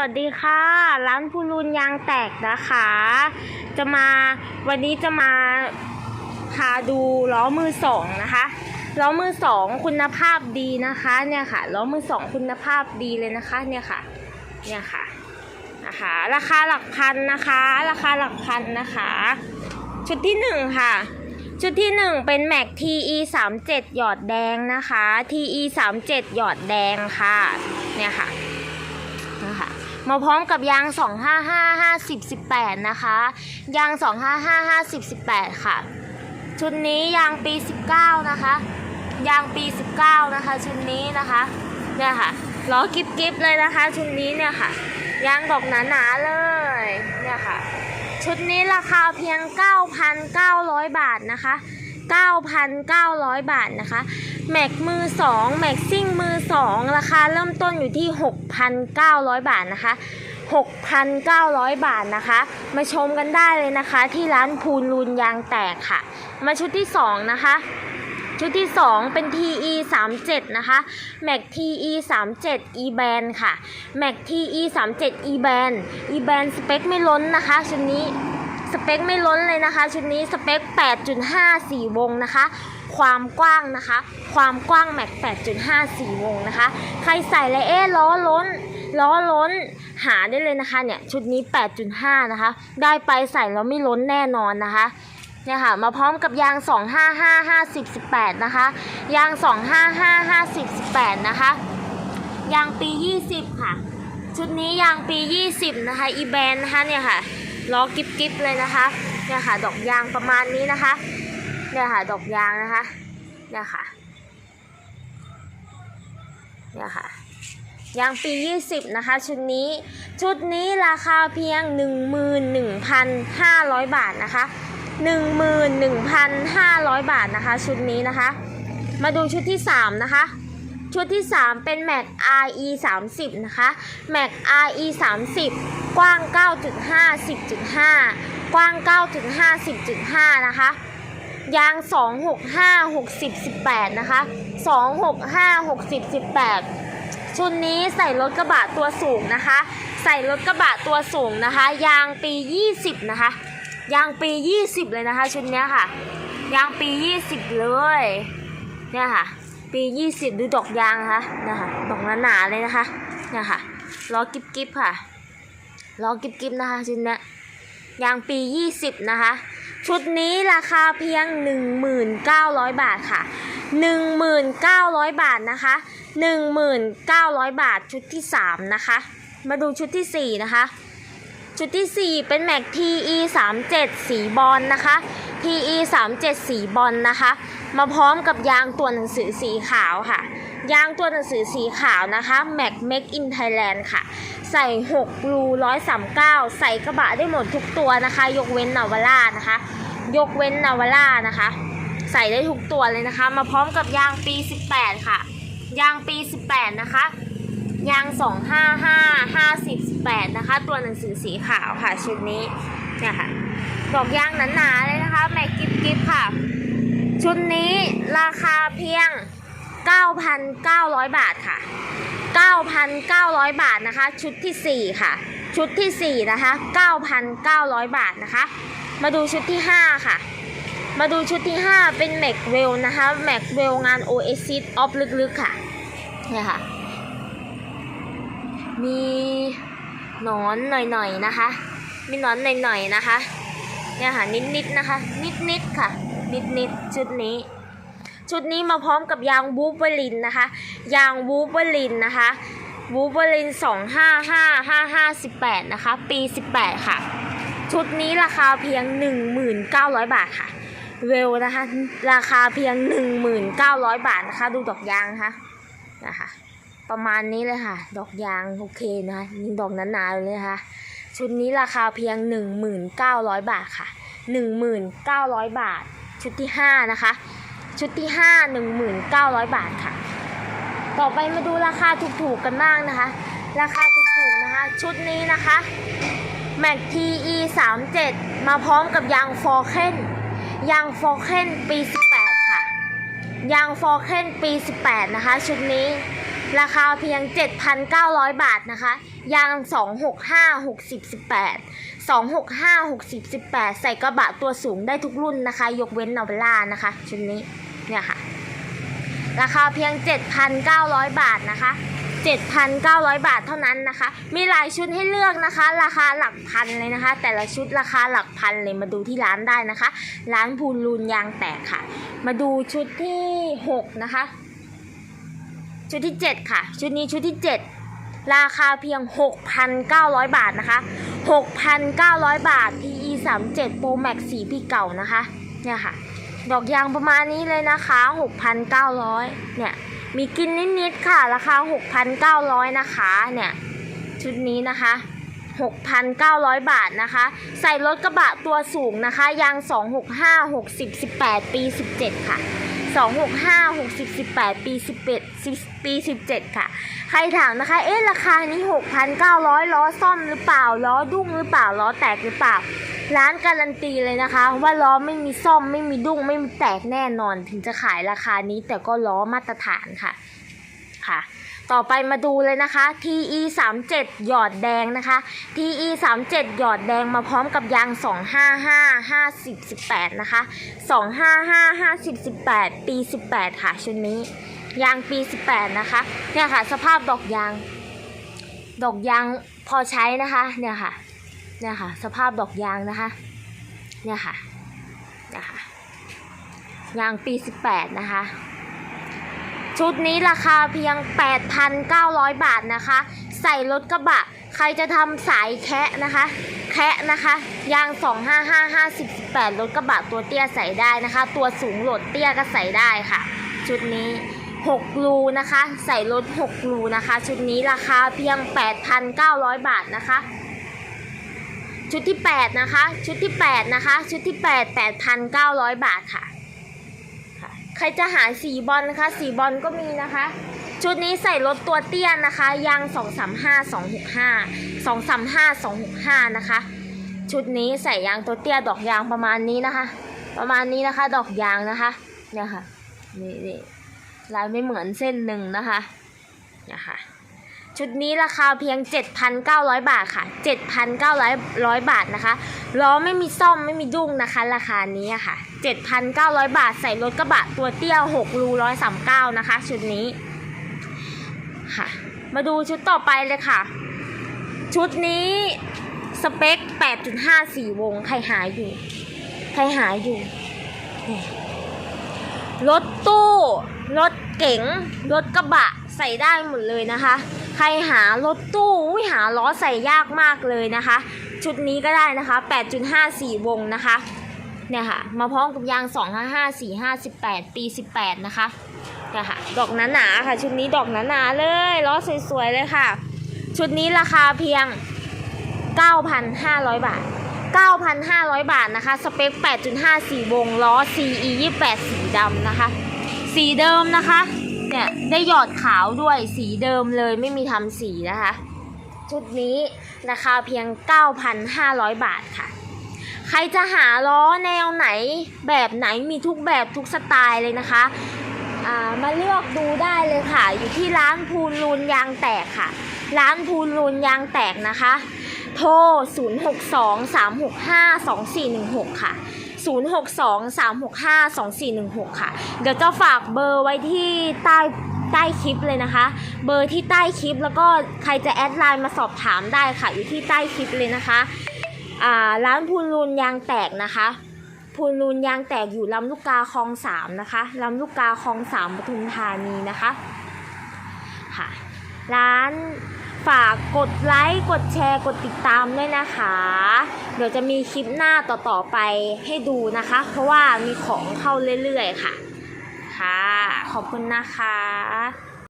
วัสดีค่ะ ร้านพูรุนยางแตกนะคะ จะมาวันนี้จะมาพาดูล้อมือสองนะคะล้อมือสองคุณภาพดีนะคะเนี่ยค่ะล้อมือสองคุณภาพดีเลยนะคะเนี่ยค่ะเนี่ยค่ะนะคะราคาหลักพันนะคะ ราคาหลักพันนะคะ ชุดที่หนึ่งค่ะ ชุดที่หนึ่งเป็น Mac TE 3 7หยอดแดงนะคะ TE 3 7หยอดแดงค่ะเนี่ยค่ะ มาพร้อมกับยาง 255 50 18 นะคะ ยาง 255 50 18 ค่ะ ชุดนี้ยางปี 19 นะคะ ยางปี 19 นะคะ ชุดนี้นะคะเนี่ยค่ะล้อกิบกิบเลยนะคะ ชุดนี้เนี่ยค่ะ ยางดอกหนาๆเลยเนี่ยค่ะ ชุดนี้ราคาเพียง 9,900 บาทนะคะ 9,900 บาทนะคะ แม็กมือ 2 แม็กซิ่งมือ 2 ราคาเริ่มต้นอยู่ที่ 6,900 บาทนะคะ 6,900 บาทนะคะ มาชมกันได้เลยนะคะ ที่ร้านพูนรูนยางแตกค่ะ มาชุดที่ 2 นะคะชุดที่ 2 เป็น TE 37นะคะ Mac TE 37 E band ค่ะ Mac TE 37 E band E band สเปคไม่ล้นนะคะชุดนี้ สเปคไม่ล้นเลยนะคะ ชุดนี้สเปค 8.54 วงนะคะ ความกว้างนะคะ ความกว้างแม็ก 8.54 วงนะคะ ใครใส่เลยเอ๊ะล้อล้น ล้อล้น หาได้เลยนะคะเนี่ยชุดนี้ 8.5 นะคะ ได้ไปใส่แล้วไม่ล้นแน่นอนนะคะเนี่ยค่ะมาพร้อมกับยาง 255 50 18 นะคะ ยาง 255 50 18 นะคะ ยางปี 20 ค่ะ ชุดนี้ยางปี 20 นะคะ อีแบนนะคะเนี่ยค่ะ ล้อกิ๊บกิบเลยนะคะเนี่ยค่ะดอกยางประมาณนี้นะคะเนี่ยค่ะดอกยางนะคะเนี่ยค่ะเนี่ยค่ะยางปี 20 นะคะ ชุดนี้ ชุดนี้ราคาเพียง 11,500 บาทนะคะ 11,500 บาทนะคะ ชุดนี้นะคะ มาดูชุดที่ 3 นะคะ ชุดที่ 3 เป็น Mac RE 30นะคะ Mac RE 30 กว้าง 9.5 10.5 กว้าง 9.5 10.5 นะคะ ยาง 265 60 18 นะคะ 265 60 18 ชุดนี้ใส่รถกระบะตัวสูงนะคะ ใส่รถกระบะตัวสูงนะคะ ยางปี 20 นะคะ ยางปี 20 เลยนะคะ ชุดนี้ค่ะ ยางปี 20 เลย เนี่ยค่ะ ปี 20ดูดอกยางคะนี่ยค่ะดอกหนาๆเลยนะคะเนี่ยค่ะล้อกิบกิบค่ะล้อกิบกิบนะคะชุดเนี้ยางปี 20 นะคะ ชุดนี้ราคาเพียง 1,900 บาทค่ะ 1,900 บาทนะคะ 1,900 บาทชุดที่ 3 นะคะ มาดูชุดทีสี่4 นะคะ ชุดทีสี่4 เป็น Mac TE 37สีบอลนะคะ TE 37สีบอลนะคะ มาพร้อมกับยางตัวหนังสือสีขาวค่ะ ยางตัวหนังสือสีขาวนะคะ Mac Make in Thailand ค่ะ ใส่ 6 รู139 ใส่กระบะได้หมดทุกตัวนะคะ ยกเว้นนาวาร่านะคะ ยกเว้นนาวาร่านะคะ ใส่ได้ทุกตัวเลยนะคะ มาพร้อมกับยางปี 18 ค่ะ ยางปี 18 นะคะยาง 255 50 18 นะคะ ตัวหนังสือสีขาวค่ะ ชุดนี้เนี่ยค่ะดอกยางหนาๆเลยนะคะ แม็กกิฟกิฟค่ะ ชุดนี้ราคาเพียง 9,900 บาทค่ะ 9,900 บาทนะคะ ชุดทีสี่4 ค่ะ ชุดทีสี่ 4 นะคะ 9,900 บาทนะคะ มาดูชุดที่ 5 ค่ะ มาดูชุดที่ 5 เป็น Mac w e l l นะคะ Mac w e l l งาน Oasis of ลึกๆค่ะเนี่ยค่ะ มีหนอนหน่อยๆนะคะ มีหนอนหน่อยๆนะคะ เนี่ยค่ะนิดๆนะคะ นิดๆค่ะ นิดๆชุดนี้ ชุดนี้มาพร้อมกับยางวูฟเวอรินนะคะ ยางวูฟเวอรินนะคะวูฟเวอริน255558 นะคะ ปี 18 ค่ะ ชุดนี้ราคาเพียง 1,900 บาทค่ะ เวลนะคะ ราคาเพียง 1,900 บาทนะคะ ดูดอกยางนะคะนะคะประมาณนี้เลยค่ะ ดอกยางโอเคนะคะยิงดอกหนาๆเลยนะคะ ชุดนี้ราคาเพียง 1,900 บาทค่ะ 1,900 บาท ชุดที่ 5 นะคะ ชุดที่ 5 1,900 บาทค่ะ ต่อไปมาดูราคาถูกๆกันบ้างนะคะ ราคาถูกๆนะคะ ชุดนี้นะคะ Mac TE 37มาพร้อมกับยางฟอร์เคนยางฟอร์เคนปี 18 ค่ะ ยางฟอร์เคนปี 18 นะคะ ชุดนี้ ราคาเพียง 7,900 บาทนะคะ ยาง 265 60 18 265 60 18 ใส่กระบะตัวสูงได้ทุกรุ่นนะคะ ยกเว้นนอเวล่านะคะ ชุดนี้ เนี่ยค่ะ ราคาเพียง 7,900 บาทนะคะ 7,900 บาทเท่านั้นนะคะ มีหลายชุดให้เลือกนะคะ ราคาหลักพันเลยนะคะ แต่ละชุดราคาหลักพันเลยมาดูที่ร้านได้นะคะ ร้านพูลูนยางแตกค่ะ มาดูชุดที่ 6 นะคะ ชุดที่ 7 ค่ะ ชุดนี้ชุดที่ 7 ราคาเพียง 6,900 บาทนะคะ 6,900 บาท PE 37 Pro Max สีพี่เก่านะคะ เนี่ยค่ะ ดอกยางประมาณนี้เลยนะคะ 6,900 เนี่ย มีกินนิดๆค่ะ ราคา 6,900 นะคะ เนี่ย ชุดนี้นะคะ6,900 บาทนะคะ ใส่รถกระบะตัวสูงนะคะ ยาง 265 60 18 ปี 17 ค่ะ 265 60 18 ปี 11ปี 17 ค่ะ ใครถามนะคะ เอ๊ะ ราคานี้ 6,900 ล้อซ่อมหรือเปล่า ล้อดุ้งหรือเปล่า ล้อแตกหรือเปล่า ร้านการันตีเลยนะคะ ว่าล้อไม่มีซ่อมไม่มีดุ้งไม่มีแตกแน่นอน ถึงจะขายราคานี้แต่ก็ล้อมาตรฐานค่ะ ค่ะ ต่อไปมาดูเลยนะคะ TE 3 7หยอดแดงนะคะ TE 3 7หยอดแดงมาพร้อมกับยาง 255 50 18 นะคะ 255 50 18 ปี 18 ค่ะชุดนี้ ยางปี 18 นะคะ เนี่ยค่ะ สภาพดอกยาง ดอกยางพอใช้นะคะ เนี่ยค่ะ เนี่ยค่ะ สภาพดอกยางนะคะ เนี่ยค่ะ เนี่ยค่ะ ยางปี 18 นะคะ ชุดนี้ราคาเพียง 8,900 บาทนะคะ ใส่รถกระบะ ใครจะทำสายแคะนะคะ แคะนะคะ ยาง 255518 รถกระบะตัวเตี้ยใส่ได้นะคะ ตัวสูงโหลดเตี้ยก็ใส่ได้ค่ะ ชุดนี้ 6 รูนะคะ ใส่รถ 6 รูนะคะ ชุดนี้ราคาเพียง 8,900 บาทนะคะชุดที่ 8 นะคะ ชุดที่ 8 นะคะ ชุดที่ 8 8,900 บาทค่ะ ใครจะหาสีบอลนะคะ สีบอลก็มีนะคะ ชุดนี้ใส่รถตัวเตี้ยนะคะ ยาง 235 265 235 265 นะคะ ชุดนี้ใส่ยางตัวเตี้ยดอกยางประมาณนี้นะคะ ประมาณนี้นะคะ ดอกยางนะคะ เนี่ยค่ะ นี่ลายไม่เหมือนเส้นหนึ่งนะคะ เนี่ยค่ะ ชุดนี้ราคาเพียง 7,900 บาทค่ะ 7,900 บาทนะคะ ล้อไม่มีซ่อมไม่มีดุ้งนะคะ ราคานี้อะค่ะ 7,900 บาทใส่รถกระบะตัวเตี้ย6รู139 นะคะ ชุดนี้ค่ะ มาดูชุดต่อไปเลยค่ะ ชุดนี้สเปค 8.5 4 วง ใครหาอยู่ ใครหาอยู่รถตู้ รถเก๋ง รถกระบะ ใส่ได้หมดเลยนะคะ ใครหารถตู้หาล้อใส่ยากมากเลยนะคะ ชุดนี้ก็ได้นะคะ 8.5 4 วงนะคะเนี่ยค่ะมาพร้อมกับยาง 255 45 18 ปี 18 นะคะเนี่ยค่ะดอกหนาๆค่ะ ชุดนี้ดอกหนาๆเลยล้อสวยๆเลยค่ะ ชุดนี้ราคาเพียง 9,500 บาท 9,500 บาทนะคะ สเปค 8.5 4 วงล้อ CE 28 สีดำนะคะ สีเดิมนะคะ เนี่ยได้หยอดขาวด้วยสีเดิมเลยไม่มีทำสีนะคะ ชุดนี้ราคาเพียง 9,500 บาทค่ะ ใครจะหาล้อแนวไหนแบบไหนมีทุกแบบทุกสไตล์เลยนะคะอ่ามาเลือกดูได้เลยค่ะ อยู่ที่ร้านพูนลูนยางแตกค่ะ ร้านพูนลูนยางแตกนะคะ โทร 0623652416 ค่ะ 0623652416 ค่ะ เดี๋ยวจะฝากเบอร์ไว้ที่ใต้ใต้คลิปเลยนะคะ เบอร์ที่ใต้คลิปแล้วก็ใครจะแอดไลน์มาสอบถามได้ค่ะ อยู่ที่ใต้คลิปเลยนะคะอ่าร้านพูนลูนยางแตกนะคะพูนลูนยางแตกอยู่ลำลูกกาคลองสามนะคะลำลูกกาคลองสามปทุมธานีนะคะค่ะร้าน ฝากกดไลค์ กดแชร์ กดติดตามด้วยนะคะ เดี๋ยวจะมีคลิปหน้าต่อๆไปให้ดูนะคะ เพราะว่ามีของเข้าเรื่อยๆค่ะ ค่ะ ขอบคุณนะคะ